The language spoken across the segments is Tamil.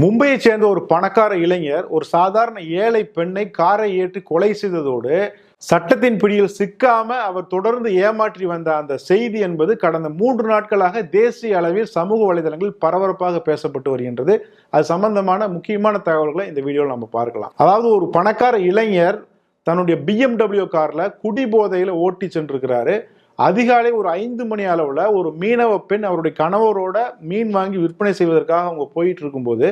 மும்பையை சேர்ந்த ஒரு பணக்கார இளைஞர் ஒரு சாதாரண ஏழை பெண்ணை காரை ஏற்றி கொலை செய்ததோடு சட்டத்தின் பிடியில் சிக்காம அவர் தொடர்ந்து ஏமாற்றி வந்த அந்த செய்தி என்பது கடந்த மூன்று நாட்களாக தேசிய அளவில் சமூக வலைதளங்களில் பரபரப்பாக பேசப்பட்டு வருகின்றது. அது சம்பந்தமான முக்கியமான தகவல்களை இந்த வீடியோவில் நம்ம பார்க்கலாம். அதாவது ஒரு பணக்கார இளைஞர் தன்னுடைய பிஎம்டபிள்யூ கார்ல குடி போதையில ஓட்டி சென்றிருக்கிறாரு. அதிகாலை ஒரு ஐந்து மணி அளவில் ஒரு மீனவ பெண் அவருடைய கணவரோட மீன் வாங்கி விற்பனை செய்வதற்காக அவங்க போயிட்டு இருக்கும்போது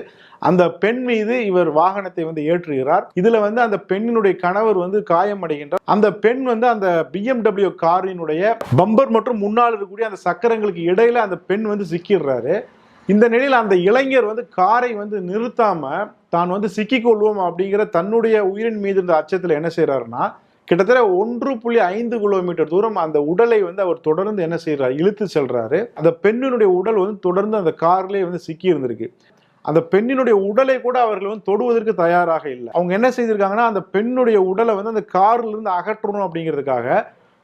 அந்த பெண் மீது இவர் வாகனத்தை வந்து ஏற்றுகிறார். இதுல வந்து அந்த பெண்ணினுடைய கணவர் வந்து காயம் அடைகின்றார். அந்த பெண் வந்து அந்த பிஎம்டபிள்யூ காரினுடைய பம்பர் மற்றும் முன்னால் இருக்கக்கூடிய அந்த சக்கரங்களுக்கு இடையில அந்த பெண் வந்து சிக்கிடுறாரு. இந்த நிலையில் அந்த இளைஞர் வந்து காரை வந்து நிறுத்தாம தான் வந்து சிக்கிக்கொள்வோம் அப்படிங்கிற தன்னுடைய உயிரின் மீது இருந்த அச்சத்தில் என்ன செய்யறாருன்னா கிட்டத்தட்ட ஒன்று புள்ளி ஐந்து கிலோமீட்டர் தூரம் அந்த உடலை வந்து அவர் தொடர்ந்து என்ன செய்யறாரு இழுத்து செல்றாரு. அந்த பெண்ணினுடைய உடல் வந்து தொடர்ந்து அந்த கார்லேயே வந்து சிக்கி இருந்திருக்கு. அந்த பெண்ணினுடைய உடலை கூட அவர்கள் வந்து தொடுவதற்கு தயாராக இல்லை. அவங்க என்ன செய்திருக்காங்கன்னா அந்த பெண்ணுடைய உடலை வந்து அந்த கார்ல இருந்து அகற்றணும் அப்படிங்கிறதுக்காக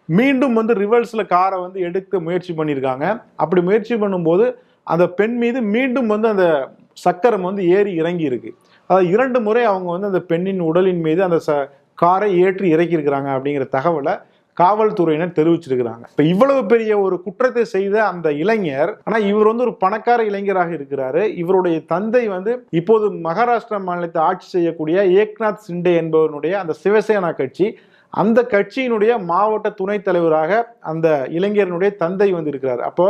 மீண்டும் வந்து ரிவர்ஸில் காரை வந்து எடுக்க முயற்சி பண்ணியிருக்காங்க அப்படி முயற்சி பண்ணும்போது அந்த பெண் மீது மீண்டும் வந்து அந்த சக்கரம் வந்து ஏறி இறங்கி இருக்கு அதாவது இரண்டு முறை அவங்க வந்து அந்த பெண்ணின் உடலின் மீது அந்த ச காரை ஏற்றி இறக்கி இருக்கிறாங்க அப்படிங்கிற தகவலை காவல்துறையினர் தெரிவிச்சிருக்கிறாங்க. இப்போ இவ்வளவு பெரிய ஒரு குற்றத்தை செய்த அந்த இளைஞர் ஆனால் இவர் வந்து ஒரு பணக்கார இளைஞராக இருக்கிறாரு. இவருடைய தந்தை வந்து இப்போது மகாராஷ்டிரா மாநிலத்தை ஆட்சி செய்யக்கூடிய ஏக்நாத் சிண்டே என்பவனுடைய அந்த சிவசேனா கட்சி அந்த கட்சியினுடைய மாவட்ட துணைத் தலைவராக அந்த இளைஞரனுடைய தந்தை வந்து இருக்கிறார். அப்போ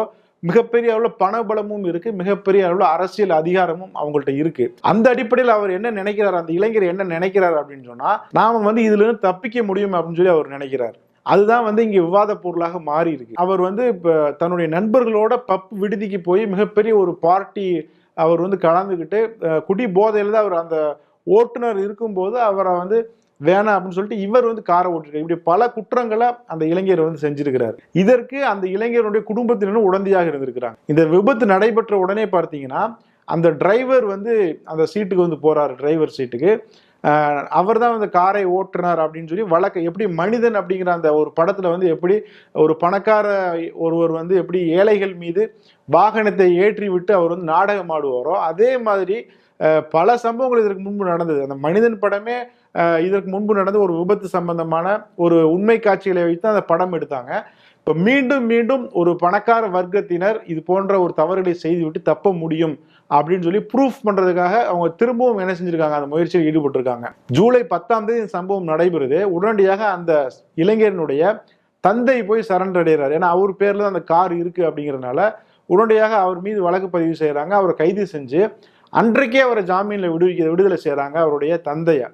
மிகப்பெரிய அளவில் பணபலமும் இருக்கு. மிகப்பெரிய அளவில் அரசியல் அதிகாரமும் அவங்கள்ட்ட இருக்கு. அந்த அடிப்படையில் அவர் என்ன நினைக்கிறார்? அந்த இளைஞர் என்ன நினைக்கிறார் அப்படின்னு சொன்னா நாம வந்து இதுல இருந்து தப்பிக்க முடியும் அப்படின்னு சொல்லி அவர் நினைக்கிறார். அதுதான் வந்து இங்கே விவாத பொருளாக மாறி இருக்கு. அவர் வந்து இப்போ தன்னுடைய நண்பர்களோட பப் விடுதிக்கு போய் மிகப்பெரிய ஒரு பார்ட்டி அவர் வந்து கலந்துக்கிட்டு குடி போதையில் தான் அவர் அந்த ஓட்டுநர் இருக்கும்போது அவரை வந்து வேணாம் அப்படின்னு சொல்லிட்டு இவர் வந்து காரை ஓட்டிருக்காரு. இப்படி பல குற்றங்களை அந்த இளைஞர் வந்து செஞ்சிருக்கிறார். இதற்கு அந்த இளைஞருடைய குடும்பத்தினரும் உடந்தையாக இருந்திருக்கிறாங்க. இந்த விபத்து நடைபெற்ற உடனே பார்த்தீங்கன்னா அந்த டிரைவர் வந்து அந்த சீட்டுக்கு வந்து போறாரு டிரைவர் சீட்டுக்கு அவர் தான் வந்து காரை ஓட்டுனார் அப்படின்னு சொல்லி வழக்க எப்படி மனிதன் அப்படிங்கிற அந்த ஒரு படத்துல வந்து எப்படி ஒரு பணக்கார ஒருவர் வந்து எப்படி ஏழைகள் மீது வாகனத்தை ஏற்றி விட்டு அவர் வந்து நாடகம் ஆடுவாரோ அதே மாதிரி பல சம்பவங்கள் இதற்கு முன்பு நடந்தது. அந்த மனிதன் படமே இதற்கு முன்பு நடந்த ஒரு விபத்து சம்பந்தமான ஒரு உண்மை காட்சிகளை வைத்து அந்த படம் எடுத்தாங்க. இப்போ மீண்டும் மீண்டும் ஒரு பணக்கார வர்க்கத்தினர் இது போன்ற ஒரு தவறுகளை செய்துவிட்டு தப்ப முடியும் அப்படின்னு சொல்லி ப்ரூஃப் பண்ணுறதுக்காக அவங்க திரும்பவும் என்ன செஞ்சுருக்காங்க? அந்த முயற்சியில் ஈடுபட்டிருக்காங்க. ஜூலை பத்தாம் தேதி இந்த சம்பவம் நடைபெறுது. உடனடியாக அந்த இளைஞரனுடைய தந்தை போய் சரண்டர் அடைகிறார். ஏன்னா அவர் பேரில் தான் அந்த கார் இருக்குது அப்படிங்கிறதுனால உடனடியாக அவர் மீது வழக்கு பதிவு செய்கிறாங்க அவரை கைது செஞ்சு அன்றைக்கே அவரை ஜாமீனில் விடுவிக்க விடுதலை செய்கிறாங்க அவருடைய தந்தையை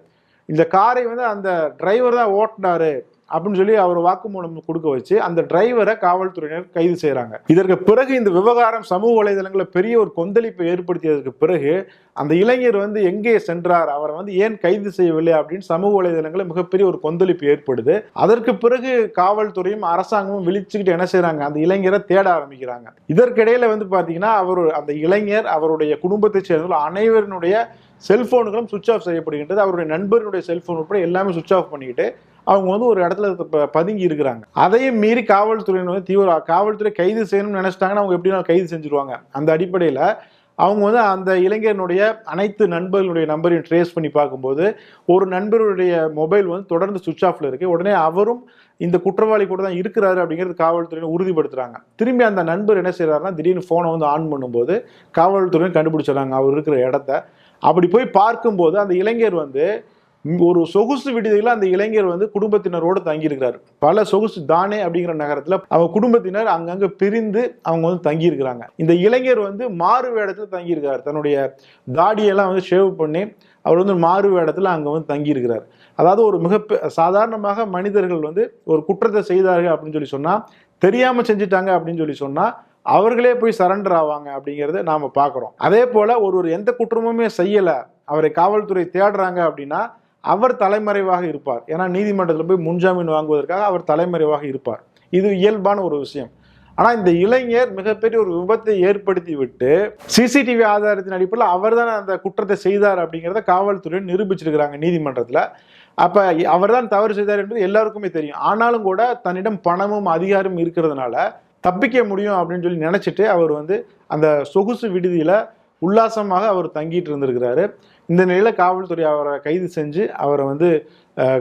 இந்த காரை வந்து அந்த டிரைவர் தான் ஓட்டினாரு. அப்படின்னு சொல்லி அவர் வாக்குமூலம் கொடுக்க வச்சு அந்த டிரைவரை காவல்துறையினர் கைது செய்கிறாங்க இதற்கு பிறகு இந்த விவகாரம் சமூக வலைதளங்களில் பெரிய ஒரு கொந்தளிப்பை ஏற்படுத்தியதற்கு பிறகு அந்த இளைஞர் வந்து எங்கே சென்றார்? அவரை வந்து ஏன் கைது செய்யவில்லை? அப்படின்னு சமூக வலைதளங்களில் மிகப்பெரிய ஒரு கொந்தளிப்பு ஏற்படுது. அதற்கு பிறகு காவல்துறையும் அரசாங்கமும் விழிச்சுக்கிட்டு என்ன செய்கிறாங்க அந்த இளைஞரை தேட ஆரம்பிக்கிறாங்க. இதற்கிடையில வந்து பாத்தீங்கன்னா அவர் அந்த இளைஞர் அவருடைய குடும்பத்தை சேர்ந்த அனைவருடைய செல்போனுகளும் சுவிச் ஆஃப் செய்யப்படுகின்றது. அவருடைய நண்பருடைய செல்போன் உட்பட எல்லாமே சுவிச் ஆஃப் பண்ணிக்கிட்டு அவங்க வந்து ஒரு இடத்துல ப- பதுங்கி இருக்கிறாங்க. அதையும் மீறி காவல்துறையினர் வந்து தீவிர காவல்துறை கைது செய்யணும்னு நினைச்சிட்டாங்கன்னா அவங்க எப்படினாலும் கைது செஞ்சுருவாங்க. அந்த அடிப்படையில் அவங்க வந்து அந்த இளைஞனுடைய அனைத்து நண்பர்களுடைய நம்பரையும் ட்ரேஸ் பண்ணி பார்க்கும்போது ஒரு நண்பருடைய மொபைல் வந்து தொடர்ந்து சுவிச் ஆஃப்ல இருக்கு. உடனே அவரும் இந்த குற்றவாளி கூட தான் இருக்கிறாரு அப்படிங்கிறது காவல்துறையினர் உறுதிப்படுத்துறாங்க. திரும்பி அந்த நண்பர் என்ன செய்யறாருன்னா திடீர்னு ஃபோனை வந்து ஆன் பண்ணும்போது காவல்துறையினர் கண்டுபிடிச்சிடறாங்க. அவர் இருக்கிற இடத்த. அப்படி போய் பார்க்கும்போது அந்த இளைஞர் வந்து ஒரு சொகுசு விடுதியில் அந்த இளைஞர் வந்து குடும்பத்தினரோடு தங்கியிருக்கிறார். பல சொகுசு தானே அப்படிங்கிற நகரத்தில் அவங்க குடும்பத்தினர் அங்கங்கே பிரிந்து அவங்க வந்து தங்கியிருக்கிறாங்க. இந்த இளைஞர் வந்து மாறு வேடத்தில் தங்கியிருக்கார் தன்னுடைய தாடியெல்லாம் வந்து ஷேவ் பண்ணி அவர் வந்து மாறு வேடத்தில் அங்கே வந்து தங்கியிருக்கிறார். அதாவது ஒரு மிக சாதாரணமாக மனிதர்கள் வந்து ஒரு குற்றத்தை செய்தார்கள் அப்படின்னு சொல்லி சொன்னால் தெரியாமல் செஞ்சுட்டாங்க அப்படின்னு சொல்லி சொன்னால் அவர்களே போய் சரண்டர் ஆவாங்க அப்படிங்கிறத நாம் பார்க்குறோம் அதே போல் ஒரு ஒரு எந்த குற்றமுமே செய்யலை அவரை காவல்துறை தேடுறாங்க அப்படின்னா அவர் தலைமறைவாக இருப்பார். ஏன்னா நீதிமன்றத்தில் போய் முன்ஜாமீன் வாங்குவதற்காக அவர் தலைமறைவாக இருப்பார். இது இயல்பான ஒரு விஷயம். ஆனால் இந்த இளைஞர் மிகப்பெரிய ஒரு விபத்தை ஏற்படுத்தி விட்டு சிசிடிவி ஆதாரத்தின் அடிப்படையில் அவர் தான் அந்த குற்றத்தை செய்தார் அப்படிங்கிறத காவல்துறையை நிரூபிச்சிருக்கிறாங்க நீதிமன்றத்தில். அப்போ அவர் தான் தவறு செய்தார் என்பது எல்லாருக்குமே தெரியும். ஆனாலும் கூட தன்னிடம் பணமும் அதிகாரமும் இருக்கிறதுனால தப்பிக்க முடியும் அப்படின்னு சொல்லி நினச்சிட்டு அவர் வந்து அந்த சொகுசு விடுதியில் உல்லாசமாக அவர் தங்கிட்டு இருந்திருக்கிறாரு. இந்த நிலையில் காவல்துறை அவரை கைது செஞ்சு அவரை வந்து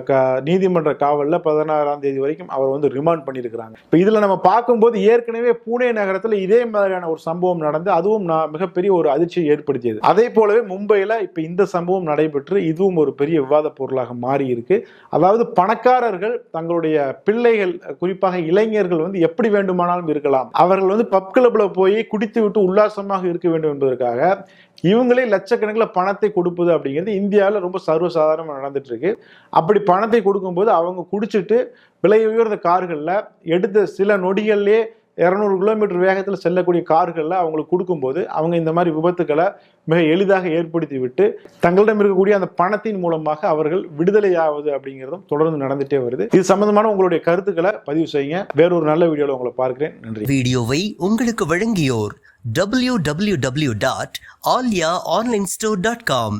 க- நீதிமன்ற காவலில் பதினாறாம் தேதி வரைக்கும் அவர் வந்து ரிமாண்ட் பண்ணியிருக்கிறாங்க இப்போ இதில் நம்ம பார்க்கும்போது ஏற்கனவே பூனே நகரத்தில் இதே மாதிரியான ஒரு சம்பவம் நடந்து அதுவும் நான் மிகப்பெரிய ஒரு அதிர்ச்சியை ஏற்படுத்தியது. அதே போலவே மும்பையில் இப்போ இந்த சம்பவம் நடைபெற்று இதுவும் ஒரு பெரிய விவாத பொருளாக மாறி இருக்கு அதாவது பணக்காரர்கள் தங்களுடைய பிள்ளைகள் குறிப்பாக இளைஞர்கள் வந்து எப்படி வேண்டுமானாலும் இருக்கலாம். அவர்கள் வந்து பப் கிளப்ல போய் குடித்து விட்டு உல்லாசமாக இருக்க வேண்டும் என்பதற்காக இவங்களே லட்சக்கணக்கில் பணத்தை கொடுப்பது அப்படிங்கிறது இந்தியாவில் ரொம்ப சர்வசாதாரணமாக நடந்துட்டு இருக்கு அப்படி பணத்தை கொடுக்கும்போது அவங்க குடிச்சிட்டு விலை உயர்ந்த கார்களில் எடுத்த சில நொடிகள்லேயே இரநூறு கிலோமீட்டர் வேகத்தில் செல்லக்கூடிய கார்களில் அவங்களுக்கு கொடுக்கும்போது அவங்க இந்த மாதிரி விபத்துக்களை மிக எளிதாக ஏற்படுத்தி விட்டு தங்களிடம் இருக்கக்கூடிய அந்த பணத்தின் மூலமாக அவர்கள் விடுதலையாவது அப்படிங்கிறதும் தொடர்ந்து நடந்துட்டே வருது. இது சம்பந்தமான உங்களுடைய கருத்துக்களை பதிவு செய்யுங்க. வேறொரு நல்ல வீடியோவில் உங்களை பார்க்கிறேன். நன்றி. வீடியோவை உங்களுக்கு வழங்கியோர் W W W dot Alya online store dot com